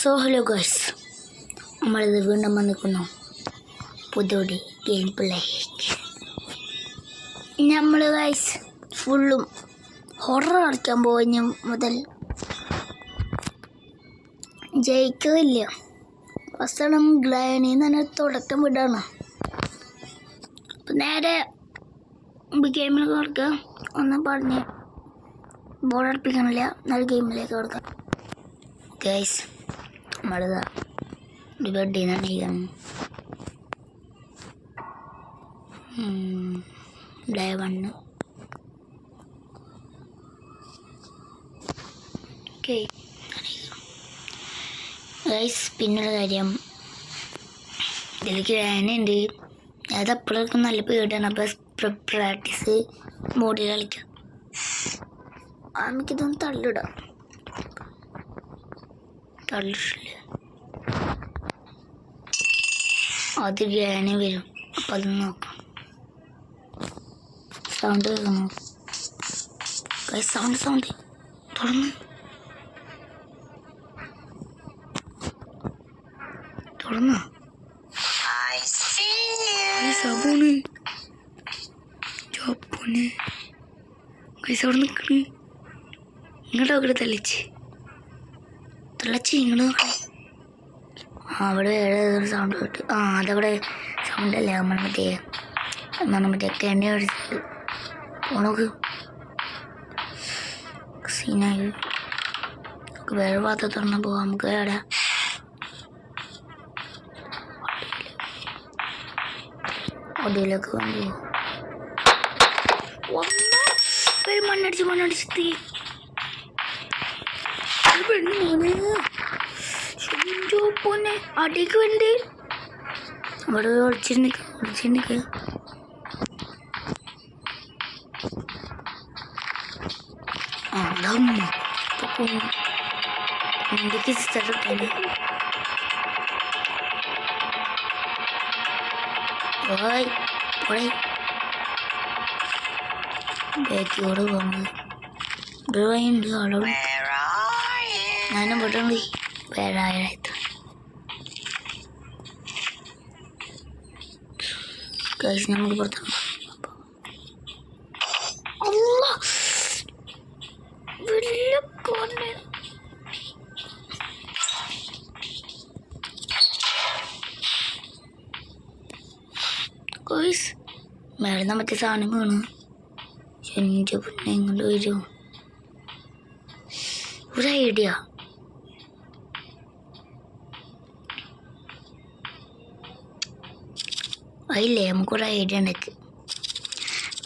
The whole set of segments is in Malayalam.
സോ ഹലോ ഗേൾസ് നമ്മളിത് വീണ്ടും വന്നിരിക്കുന്നു. പുതിയൊരു ഗെയിം പ്ലേ നമ്മൾ ഗൈസ് ഫുള്ളും ഹൊറർ കളിക്കാൻ പോയിഞ്ഞ മുതൽ. ജയിക്കില്ല ഫസ്റ്റ് നമ്മൾ തന്നെ തുടക്കം വിടാണ്. നേരെ ഗെയിമിൽ കൊടുക്കുക ഒന്നും പറഞ്ഞ് ബോർഡടിപ്പിക്കണില്ല നല്ല ഗെയിമിലേക്ക് കൊടുക്കാം ഗൈസ് നമ്മളിതാ ഒരു ബെഡിൽ നിന്നാണ് ചെയ്യുന്നത് ഡേ വണ്ണ് ഓക്കെ ഗൈസ് പിന്നൊരു കാര്യം. ഇതിലേക്ക് വേനുണ്ട് അത് അപ്പോഴൊക്കെ നല്ല പേടിയാണ്. അപ്പോൾ പ്രാക്ടീസ് മോഡി കളിക്കാം. നമുക്കിതൊന്ന് തള്ളിടാം. തള്ളിട്ടില്ല. അത് ഗ്യാനി വരും. അപ്പം അത് നോക്കാം. സൗണ്ട് കേൾക്കുന്നു സൗണ്ട് സൗണ്ട് തുറന്നു. നിങ്ങളുടെ സബൂണ്. അവിടെ നിൽക്കണ് ഇങ്ങോട്ട് നോക്കട്ടെ തെളിച്ച്. തിളച്ച് ഇങ്ങോട്ട് നോക്കണേ അവിടെ ഏതൊരു സൗണ്ട് കിട്ടി? ആ അതവിടെ സൗണ്ട് അല്ലേ നമ്മൾ മറ്റേ എന്താണ് മറ്റേ എണ്ണ അടിച്ചത് പോണോക്ക് സീനായി നമുക്ക് വേറെ ഭാഗത്ത് തുറന്ന് പോവാം. നമുക്ക് അവിടെ ഒടിയിലേക്ക് ഒരു മണ്ണടിച്ച് മണ്ണടിച്ച് തീ പെണ്ണു മോനെ അടിക്ക് വേണ്ടി. അവിടെ എന്തൊക്കെ പോയി ബാക്കിയോട് പോകുന്നത് വഴിയുണ്ട് അവിടെ ഞാനും പെട്ടെന്ന് വേറെ ആയിട്ട് അല്ല വലിയ കൊന്നെ കോയ്സ് മേലെ മറ്റേ സാധനം വീണ്? എന്റെ പിന്നെ ഇങ്ങോട്ട് വരുമോ ഒരു ഐഡിയ അതില്ലേ? നമുക്കൊരു ഐഡിയ ഉണ്ടാക്കി.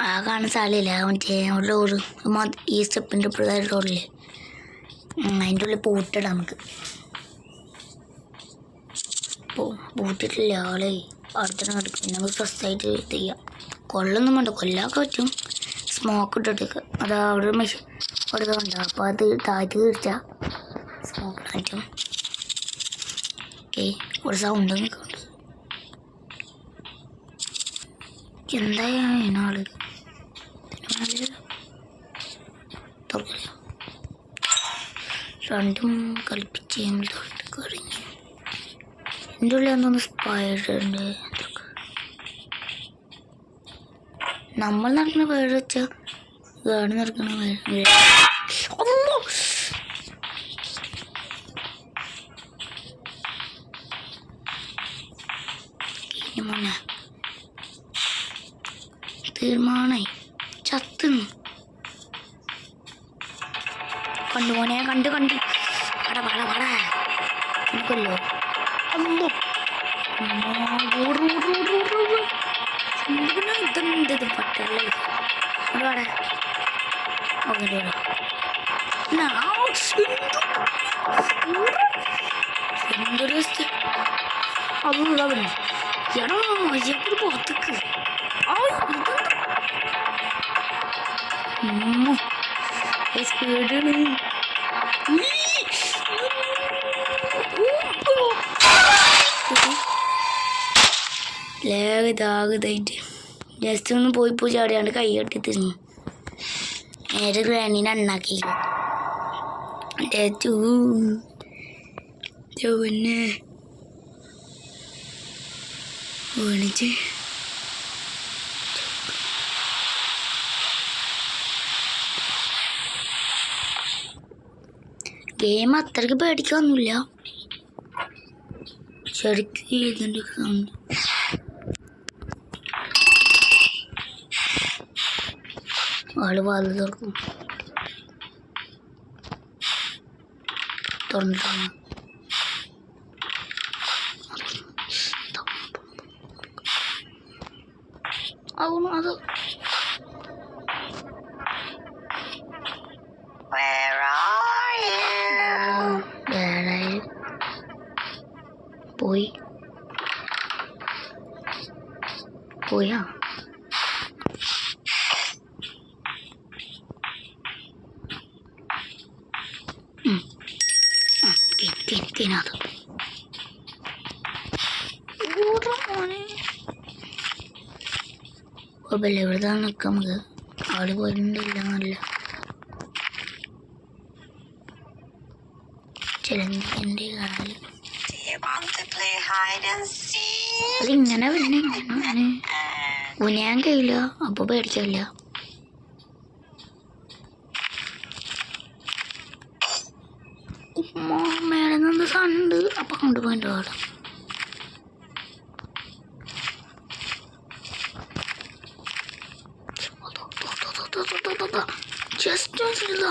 ആ കാണുന്ന സ്ഥലമില്ല മറ്റേ റോഡ് ഈ സ്റ്റെപ്പിന്റെ ഇപ്പോഴത്തെ റോഡില്ലേ അതിന്റെ ഉള്ളിൽ പൂട്ടിടാം നമുക്ക്. പൂട്ടിട്ടില്ല ആളെ. അടുത്ത കിടക്കും നമുക്ക് ഫസ്റ്റായിട്ട് ചെയ്യാം. കൊള്ളൊന്നും വേണ്ട. കൊല്ലാക്കെ പറ്റും. സ്മോക്ക് ഇട്ടിട്ട് അത് അവിടെ ഒരു മെഷീൻ അവിടെ കണ്ട? അപ്പോൾ അത് താഴ്ത്തി തീർച്ചാൽ സ്മോക്ക് പറ്റും. ഓക്കെ ഒരു സൗണ്ട് നിൽക്കുന്നുണ്ട് എന്തായാലും ആൾ തുറക്കില്ല രണ്ടും കളിപ്പിച്ച് ഞങ്ങൾ തൊട്ട് കഴിഞ്ഞു എന്റെ ഉള്ളിൽ എന്തോന്ന് സ്പൈഡറുണ്ട് നമ്മൾ നടക്കുന്ന പേര് വെച്ചാൽ ഗാഡ് നടക്കുന്ന പേര് തീരുമാനായി ചത്തുന്നു കണ്ടു മോനെ കണ്ടു കണ്ടു പട പട പട നമുക്കല്ലോ അല്ലോ ഇതെന്തത് പട്ടല്ലേ ഇവിടെ ഓക്കെ എന്തൊരു അതുള്ളവന് എടാ മര്യാദ പുറത്തേക്ക് ആ ഇതെന്താ സ്പീഡാണ് ലേഗതാകതായിട്ട് ജസ്റ്റ് ഒന്ന് പോയി പോയി ചാടിയാണ്ട് കൈ കെട്ടി തിരിഞ്ഞു നേരെ ഗ്രാനീനെ അണ്ണാക്കി പിന്നെ വീണിച്ച് ഗെയിം അത്രയ്ക്ക് പേടിക്കൊന്നുമില്ല. ശരിക്കും ആൾ വാതിൽ തുറക്കും. തുറന്നിട്ടാണ് പോയാ? മോനെ. കുഴപ്പമില്ല ഇവിടെ നിൽക്കാം നമുക്ക് ആൾ പോയിട്ടുണ്ടില്ല നല്ല. ചിലന്തിന്റെ കാൽ Do അതിങ്ങനെ പിന്നെ ഇങ്ങനെ ഉനയാൻ കഴിയില്ല അപ്പൊ പേടിച്ചില്ല മേലെ നിന്ന് സണ്ട്. അപ്പൊ കൊണ്ടുപോയിട്ട് അവിടെ ജസ്റ്റ് ചെയ്തോ.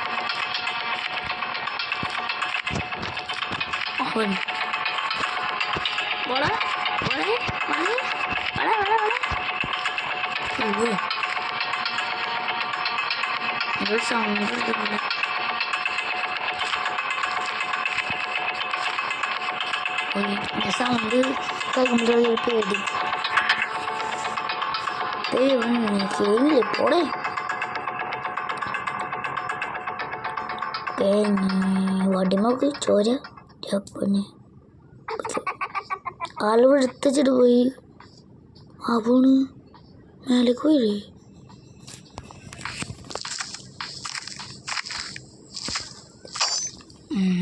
Huỳnh Bỏ đấy Bỏ đấy Bỏ đấy Bỏ đấy Bỏ đấy Bỏ đấy Trời vui Mình rút xong Mình rút được rồi Ой, на самом деле, как мы делали перед Ты у меня кирилли, поры? Пенни, Владимир Кичоря. ചോര ചപ്പന് ആൾ പോയി. ആ പോണ് മേലേക്ക് പോയില്ലേ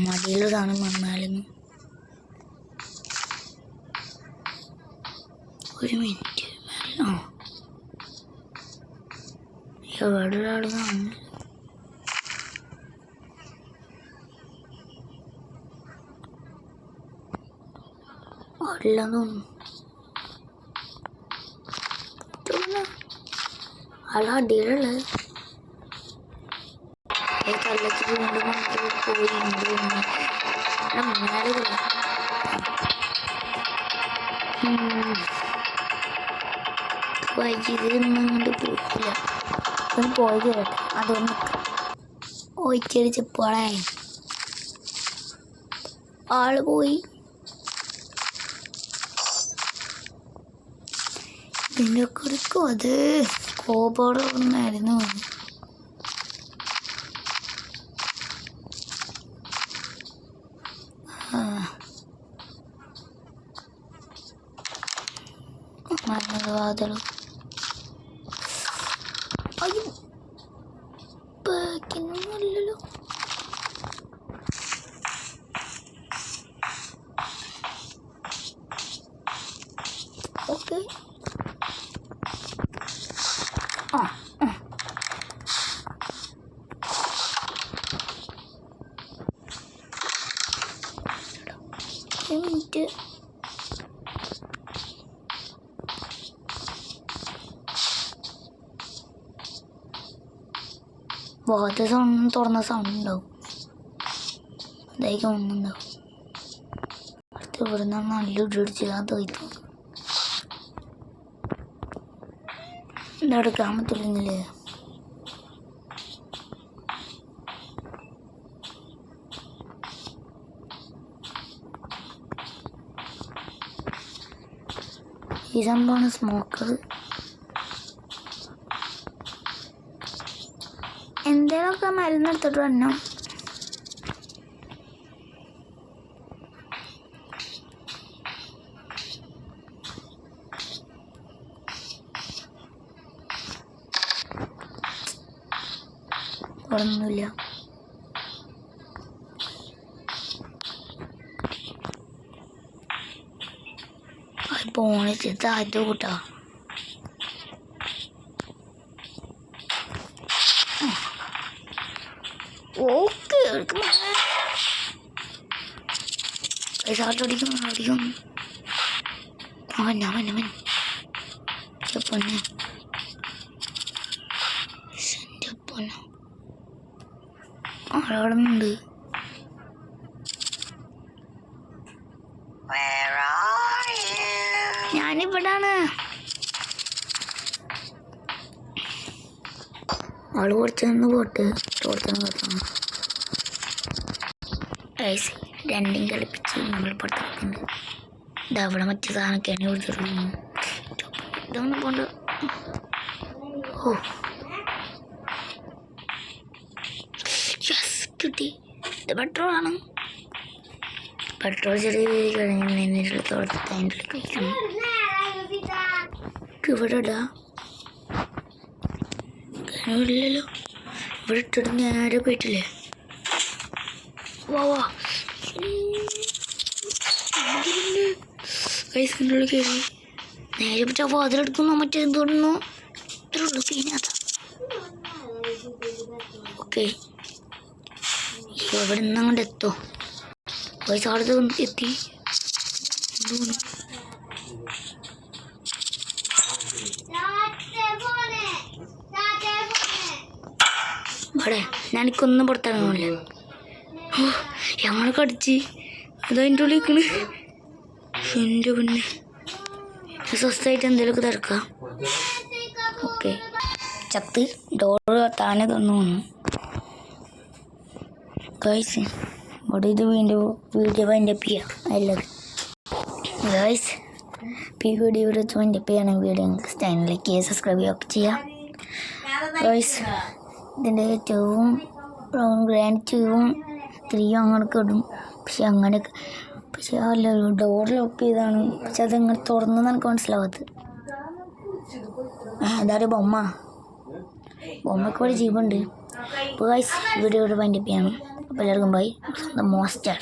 മടിയിലതാണ് മണ്ണാലെന്ന് ഒരു മിനിറ്റ്. ആ. എവിടെ ഒരാൾ കാണുന്നു അല്ലെന്നും ആൾ അടിയിലുള്ളത് കല്ലച്ച് വീണ്ടും പോയി മേലെ പോയി. ഒന്നും കൊണ്ട് പോയില്ല ഒന്ന് പോയത് കേട്ടെ അതൊന്ന് ഒഴിച്ചടിച്ച് പോളേ ആൾ പോയി പിന്നെ കുറിക്കും അത് കോപോടെ ഒന്നായിരുന്നു മരണവാദളും അയ്യോ ബാക്കിന്നൊന്നുമല്ലല്ലോ ഓക്കെ. വാതിൽ സൗണ്ട് തുറന്ന സൗണ്ട് ഉണ്ടാവും അതായിരിക്കും ഒന്നുണ്ടാവും അടുത്ത് ഇവിടെ നിന്ന് നല്ല ഇടിച്ച് വയ്ക്കും എന്താ ഗ്രാമത്തിൽ ഗ്രാമത്തിലിരുന്നില്ലേ ഈ സംഭവമാണ് സ്മോക്കർ എന്തേലൊക്കെ മരുന്നെടുത്തിട്ട് വന്നോ ഒന്നുമില്ല പോണിച്ച് താഴ്ത്തു കൂട്ടാ ഓക്കെ അടിക്കും അടിക്കും അവൻ അവൻ അവൻ പൊന്നെ. ആളാടുന്നുണ്ട് ഉണ്ട്? ഞാനിവിടാണ്. ആൾ കുറച്ച് നിന്ന് പോട്ടെ. തോർത്താണ് രണ്ടും കളിപ്പിച്ച് നമ്മൾ പുറത്തിറക്കുന്നുണ്ട്. ഇതാ അവിടെ മറ്റു സാധനമൊക്കെയാണ് കൊടുത്തിട്ടുള്ളത്. ഇതൊന്നും കൊണ്ട് ഓ. ഇത് പെട്രോളാണ്. പെട്രോൾ ചെറിയ കഴിഞ്ഞിട്ട് തോർത്തിട്ട് അതിന്റെ ഇവിടെ ഇടാ. ഇല്ലല്ലോ. ഇവിടെ ഇട്ടിട്ട് ഞാൻ ആരും പോയിട്ടില്ലേ? വാ വാ. ഐസിന്റെ ഉള്ളിൽ നേരെ പറ്റാ വാതിലെടുക്കുന്നു മറ്റേ എന്തുകൊണ്ടു ഇത്ര പിന്നെ അതാ ഓക്കെ ഇവിടെ നിന്ന് അങ്ങോട്ട് എത്തോ? പൈസ അവിടെ എത്തി. ഇവിടെ ഞാനിക്കൊന്നും പുറത്തിറങ്ങുന്നില്ല ഓ അടിച്ച് കടിച്ച്. എന്റെ ഉള്ളിൽ നിൽക്കണ് എന്റെ പിന്നെ. സ്വസ്ഥമായിട്ട് എന്തെങ്കിലുമൊക്കെ തിരക്കാം ഓക്കെ. ചത്ത്. ഡോറ് താനെ തന്നു വന്നു. ഗൈസ് ഇവിടെ ഇത് വീണ്ടും വീഡിയോ വൈൻഡ് അപ്പ് ചെയ്യാം നല്ലത് ഗൈസ് ഈ വീഡിയോ ഇവിടെ വൈൻഡ് അപ്പ് ചെയ്യണമെങ്കിൽ വീഡിയോ നിങ്ങൾക്ക് ചാനലിലേക്ക് ചെയ്യുക സബ്സ്ക്രൈബ് ചെയ്യുക ചെയ്യാം. ഗൈസ് ഇതിന്റെ ടൂവും ഗ്രാൻഡ് ടൂവും ത്രീയും അങ്ങനെയൊക്കെ ഇടും. പക്ഷെ അങ്ങനെ പക്ഷെ അല്ല ഡോർ ലോക്ക് ചെയ്താണ്. പക്ഷെ അതങ്ങനെ തുറന്നു എനിക്ക് മനസ്സിലാവാത്തത്. ആ അതാരെ ബൊമ്മ. ബൊമ്മക്ക് ഇവിടെ ജീവുണ്ട് ഇപ്പോൾ ഗൈസ് വീഡിയോ ഇവിടെ വൈൻഡപ്പ് ചെയ്യണം അപ്പോൾ എല്ലാവർക്കും ബൈ ദ മോസ്റ്റർ